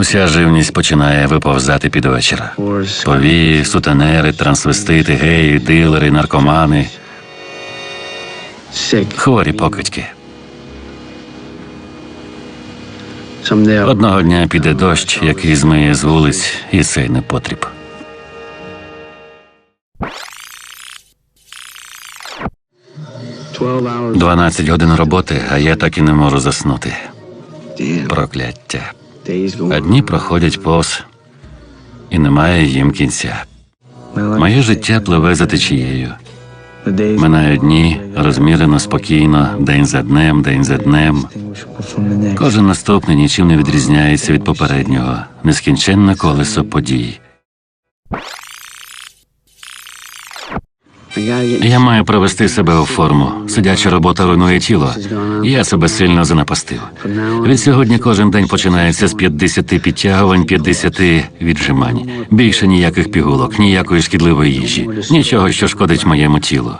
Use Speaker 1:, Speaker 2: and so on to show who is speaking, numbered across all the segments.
Speaker 1: Уся живність починає виповзати під вечір. Повії, сутенери, трансвестити, геї, дилери, наркомани, хворі покидьки. Одного дня піде дощ, який змиє з вулиць і цей непотріб. Дванадцять годин роботи, а я так і не можу заснути. Прокляття. А дні проходять повз, і немає їм кінця. Моє життя пливе за течією. Минають дні розмірено, спокійно, день за днем, день за днем. Кожен наступний нічим не відрізняється від попереднього, нескінченне колесо подій. Я маю привести себе у форму. Сидяча робота руйнує тіло. Я себе сильно занапастив. Від сьогодні кожен день починається з 50 підтягувань, 50 віджимань. Більше ніяких пігулок, ніякої шкідливої їжі, нічого, що шкодить моєму тілу.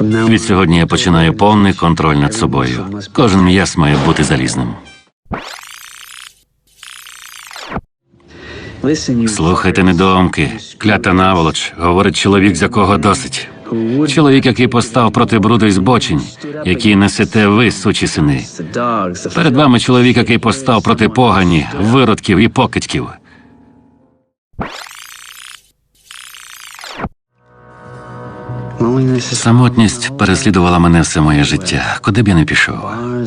Speaker 1: Від сьогодні я починаю повний контроль над собою. Кожен м'яз має бути залізним. Слухайте недоумки, клята наволоч, говорить чоловік, з якого досить. Чоловік, який постав проти бруду й збочень, які несете ви, сучі сини. Перед вами чоловік, який постав проти погані, виродків і покидьків. Самотність переслідувала мене все моє життя, куди б я не пішов.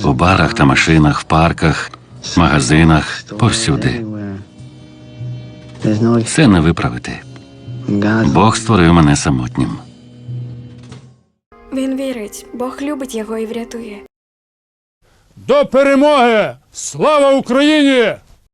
Speaker 1: У барах та машинах, в парках, магазинах, повсюди. Це не виправити. Бог створив мене самотнім.
Speaker 2: Він вірить, Бог любить його і врятує.
Speaker 3: До перемоги! Слава Україні!